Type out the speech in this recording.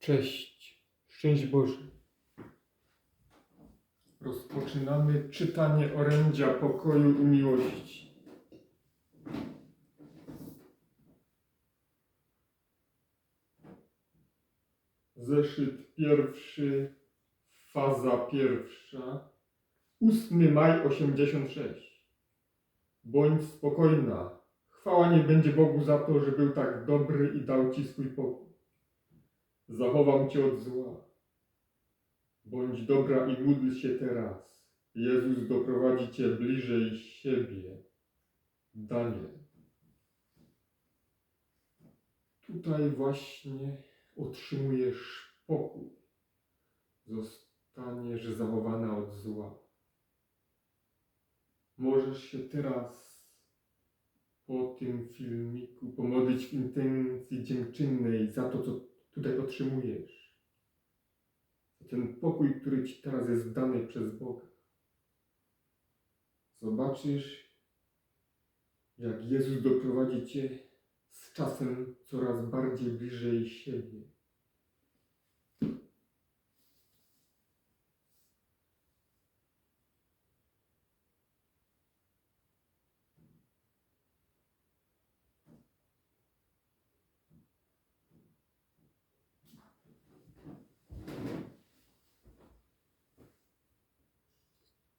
Cześć, szczęść Boże. Rozpoczynamy czytanie orędzia pokoju i miłości. Zeszyt pierwszy, faza pierwsza, 8 maj 86. Bądź spokojna. Chwała nie będzie Bogu za to, że był tak dobry i dał Ci swój pokój. Zachowam Cię od zła. Bądź dobra i módl się teraz. Jezus doprowadzi Cię bliżej siebie. Daniel. Tutaj właśnie otrzymujesz pokój. Zostaniesz zachowana od zła. Możesz się teraz po tym filmiku pomodlić w intencji dziękczynnej za to, co tutaj otrzymujesz. Ten pokój, który Ci teraz jest dany przez Boga. Zobaczysz, jak Jezus doprowadzi Cię z czasem coraz bardziej bliżej siebie.